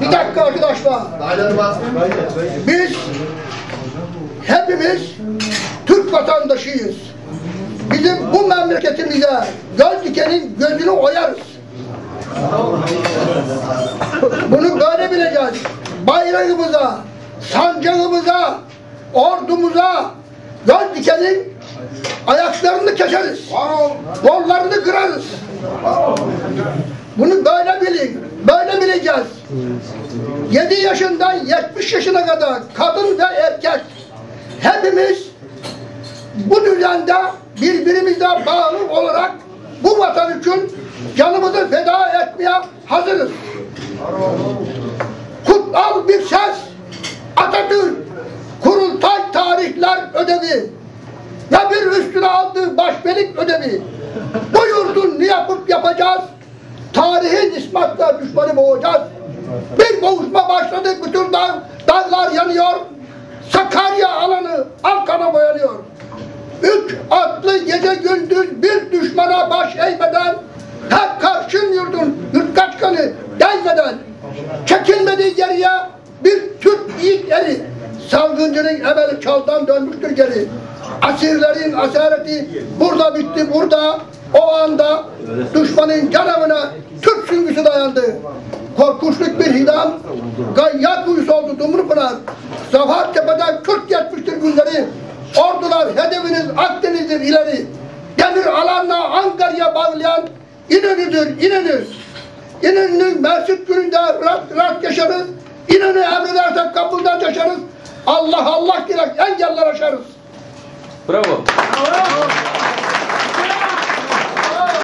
Bir dakika arkadaşlar. Biz hepimiz Türk vatandaşıyız. Bizim bu memleketimize göz dikenin gözünü oyarız. Bunu böyle bileceğiz. Bayrağımıza, sancağımıza, ordumuza göz dikenin ayaklarını keseriz. Kollarını kırarız. Bunu böyle bilin. Böyle bileceğiz. 7 yaşından 70 yaşına kadar kadın ve erkek hepimiz bu düzende birbirimize bağlı olarak bu vatan için canımızı feda etmeye hazırız. Kutsal bir ses Atatürk kurultay tarihler ödevi ve bir üstüne aldığı başbelik ödevi. Bu yurdun ne yapıp yapacağız? Tarihin ispatla düşmanı boğacağız. Bir boğuşma başladı, bütün dağ, dağlar yanıyor. Sakarya alanı Ankara boyanıyor. Üç atlı gece gündüz bir düşmana baş eğmeden, her karşın yurdun yurttaş kanı delmeden, çekilmediği geriye bir Türk yiğit eri, salgıncının evveli çaldan dönmüştür geri. Asirlerin asareti burada bitti, burada o anda düşmanın canavına Süngüsü dayandı. Korkunçluk bir hidam, gayyat kuyusu oldu Dumrupınar. Zafer tepeden 40 yetmiştir günleri. Ordular hedefiniz Akdeniz'dir ileri. Demir alanla Ankara'ya bağlayan İnönü'dür, İnönü. İnönü'nün Mersit gününde rast, rast yaşarız. İnönü emredersek kapıdan yaşarız. Allah Allah direkt engeller aşarız. Bravo. Bravo.